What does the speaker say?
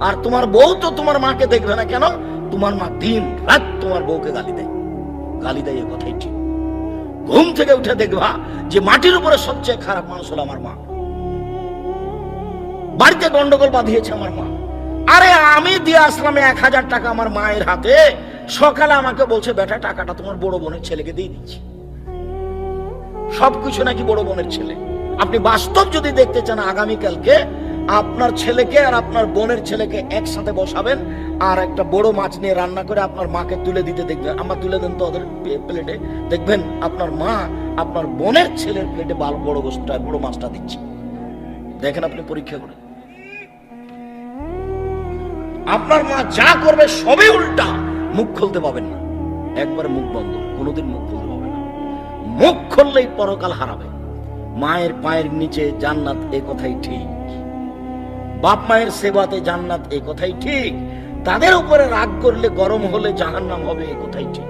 আর তোমার বউ তো তোমার মাকে দেখবে না কেন? তোমার মা দিন রাত তোমার বউকে গালি দেয়। গালি দেয় এ কথাই ঠিক। ঘুম থেকে উঠে দেখবা যে মাটির উপরে সবচেয়ে খারাপ মানুষ হলো আমার মা। বাড়িতে গন্ডগোল বাঁধিয়েছে আমার মা। আরে আমি দিয়ে আসলাম এক হাজার টাকা আমার মায়ের হাতে। সকালে আমাকে বলছে, বেটা, টাকাটা তোমার বড় বোনের ছেলেকে দিয়ে দিচ্ছি। সবকিছু নাকি বড় বোনের ছেলে। আপনি বাস্তব যদি দেখতে চান আগামীকালকে আপনার ছেলেকে আর আপনার বোনের ছেলেকে একসাথে বসাবেন আর একটা বড় মাছ নিয়ে রান্না করে আপনার মাকে তুলে দিতে দেখবেন। আমার তুলে দেন তো ওদের প্লেটে দেখবেন আপনার মা আপনার বোনের ছেলের প্লেটে বাল বড় গোষ্ঠটা বড় মাছটা দিচ্ছে। দেখেন আপনি পরীক্ষা করে। আপনার মা যা করবে সবই উল্টা। মুখ খুলতে পাবেন না। একবারে মুখ বন্ধ। কোনোদিন মুখ খুলতে পাবেন না। মুখ খুললেই পরকাল হারাবে। মায়ের পায়ের নিচে জান্নাত এ কথাই ঠিক। বাপ মায়ের সেবাতে জান্নাত এ কথাই ঠিক। তাদের উপরে রাগ করলে গরম হলে জাহান্নাম হবে এ কথাই ঠিক।